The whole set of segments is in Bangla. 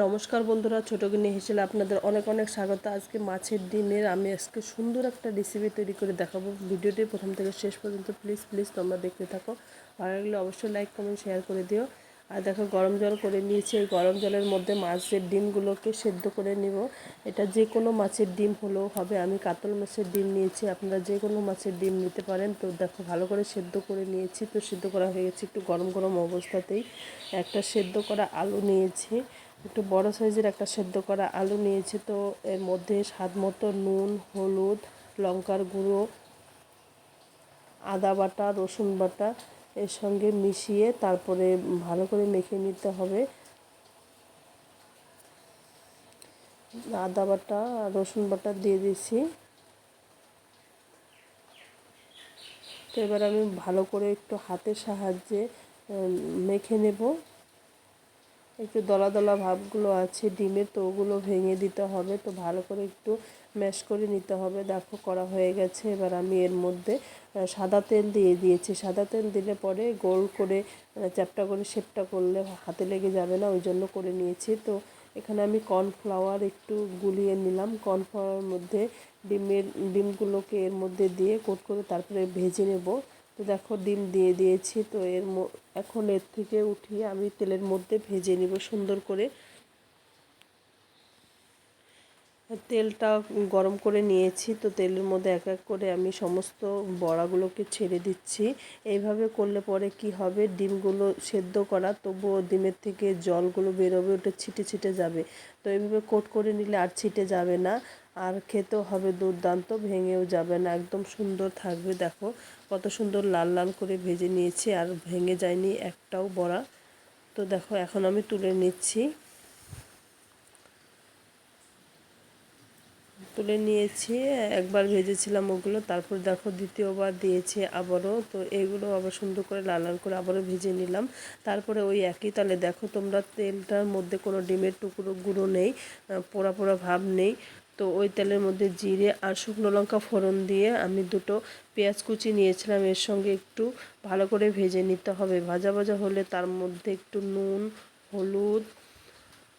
নমস্কার বন্ধুরা, ছোটো গিনি হিসেবে আপনাদের অনেক অনেক স্বাগত। আজকে মাছের ডিমের আমি আজকে সুন্দর একটা রেসিপি তৈরি করে দেখাবো। ভিডিওটি প্রথম থেকে শেষ পর্যন্ত প্লিজ প্লিজ তোমরা দেখতে থাকো। ভালো লাগলে অবশ্যই লাইক কমেন্ট শেয়ার করে দিও। আর দেখো, গরম জল করে নিয়েছি। এই গরম জলের মধ্যে মাছের ডিমগুলোকে সেদ্ধ করে নিব। এটা যে কোনো মাছের ডিম হলেও হবে। আমি কাতল মাছের ডিম নিয়েছি। আপনারা যে কোনো মাছের ডিম নিতে পারেন। তো দেখো, ভালো করে সেদ্ধ করে নিয়েছি। তো সেদ্ধ করা হয়ে গেছে একটু গরম গরম অবস্থাতেই। একটা সেদ্ধ করা আলু নিয়েছি। একটু বড় সাইজের একটা সেদ্ধ করা আলু নিয়েছি, তো এর মধ্যে স্বাদ মতো নুন, হলুদ, লঙ্কার গুঁড়ো, আদা বাটা, রসুন বাটা এর সঙ্গে মিশিয়ে তারপরে ভালো করে মেখে নিতে হবে। আদা বাটা, রসুন বাটা দিয়ে দিয়েছি তো এবার আমি ভালো করে একটু হাতের সাহায্যে মেখে নেব। একটু দলা দলা ভাবগুলো আছে, ডিমের তো ওগুলো ভেঙে দিতে হবে, তো ভালো করে একটু ম্যাশ করে নিতে হবে। দেখো করা হয়ে গেছে, এবার আমি এর মধ্যে সাদা তেল দিয়ে দিয়েছি। সাদা তেল দিলে পরে গোল করে চ্যাপটা করে, শেপটা করলে হাতে লেগে যাবে না ওই জন্য করে নিয়েছি। তো এখানে আমি কর্নফ্লাওয়ার একটু গুলিয়ে নিলাম। কর্নফ্লাওয়ার মধ্যে ডিমের, ডিমগুলোকে এর মধ্যে দিয়ে কোট করে তারপরে ভেজে নেব। দেখো ডিম দিয়ে দিয়েছি, তো এর এখন এর থেকে উঠিয়ে আমি তেলের মধ্যে ভেজে নিব সুন্দর করে। তেলটা গরম করে নিয়েছি, তো তেলের মধ্যে এক এক করে আমি সমস্ত বড়াগুলোকে ছেড়ে দিচ্ছি। এইভাবে করলে পরে কি হবে? ডিমগুলো সেদ্ধ করা, তবুও ডিমের থেকে জলগুলো বেরোবে, ওটা ছিটে ছিটে যাবে। তো এইভাবে কোট করে নিলে আর ছিটে যাবে না। আর খেতেও হবে দুর্দান্ত, ভেঙেও যাবে না, একদম সুন্দর থাকবে। দেখো কত সুন্দর লাল লাল করে ভেজে নিয়েছি আর ভেঙে যায়নি একটাও বড়া। তো দেখো এখন আমি তুলে নিচ্ছি। তুলে নিয়েছি, একবার ভেজেছিলাম ওগুলো, তারপর দেখো দ্বিতীয়বার দিয়েছি আবারও। তো এগুলো আবার সুন্দর করে লাল লাল করে আবারও ভেজে নিলাম। তারপরে ওই একই তালে দেখো তোমরা তেলটার মধ্যে কোনো ডিমের টুকরো গুঁড়ো নেই পোড়া পোড়া ভাব নেই। তো ওই তেলের মধ্যে জিরে আর শুকনো লঙ্কা ফোড়ন দিয়ে আমি দুটো পেঁয়াজ কুচি নিয়েছিলাম। এর সঙ্গে একটু ভালো করে ভেজে নিতে হবে। ভাজা ভাজা হলে তার মধ্যে একটু নুন, হলুদ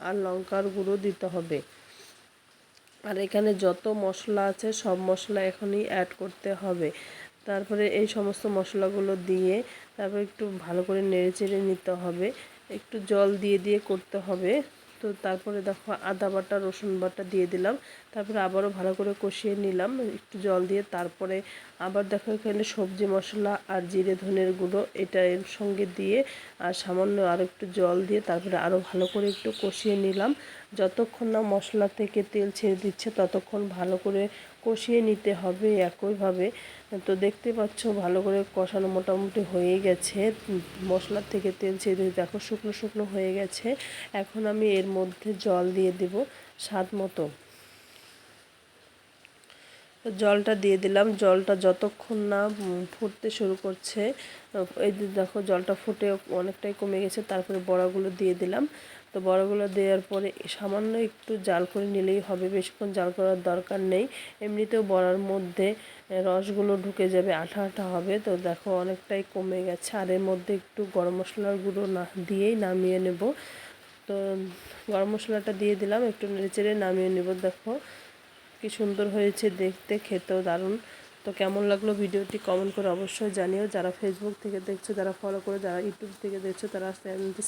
আর লঙ্কার গুঁড়ো দিতে হবে। আর এখানে যত মশলা আছে সব মশলা এখনই অ্যাড করতে হবে। তারপরে এই সমস্ত মশলাগুলো দিয়ে তারপর একটু ভালো করে নেড়ে চেড়ে নিতে হবে। একটু জল দিয়ে দিয়ে করতে হবে। তো তারপরে দেখো আদা বাটা, রসুন বাটা দিয়ে দিলাম। তারপরে আবারও ভালো করে কষিয়ে নিলাম, একটু জল দিয়ে। তারপরে আবার দেখো এখানে সবজি মশলা আর জিরে, ধনের গুঁড়ো এটা এর সঙ্গে দিয়ে, আর সামান্য আর একটু জল দিয়ে তারপরে আরও ভালো করে একটু কষিয়ে নিলাম। যতক্ষণ না মশলা থেকে তেল ছেড়ে দিচ্ছে, ততক্ষণ ভালো করে কষিয়ে নিতে হবে একইভাবে। তো দেখতে পাচ্ছ ভালো করে কষানো মোটামুটি হয়ে গেছে। মশলার থেকে তেল ছেড়ে দেখো শুকনো শুকনো হয়ে গেছে। এখন আমি এর মধ্যে জল দিয়ে দেব স্বাদ মতো। জলটা দিয়ে দিলাম। জলটা যতক্ষণ না ফুটতে শুরু করছে, এই দেখো জলটা ফুটে অনেকটাই কমে গেছে, তারপরে বড়াগুলো দিয়ে দিলাম। তো বড়াগুলো দেওয়ার পরে সামান্য একটু জাল করে নিলেই হবে, বেশিক্ষণ জাল করার দরকার নেই। এমনিতেও বড়ার মধ্যে রসগুলো ঢুকে যাবে, আঠা আঠা হবে। তো দেখো অনেকটাই কমে গেছে, আর এর মধ্যে একটু গরম মশলার গুঁড়ো না, দিয়েই নামিয়ে নেব। তো, গরম মশলাটা দিয়ে দিলাম, একটু নেড়ে চেড়ে নামিয়ে নেব, দেখো। কি সুন্দর হয়েছে দেখতে, খেতেও দারুণ। তো কেমন লাগল ভিডিওটি কমেন্ট করে অবশ্যই জানিও। যারা ফেসবুক থেকে দেখছ, যারা ফলো করে, যারা ইউটিউব থেকে দেখছ, তারা চ্যানেলটি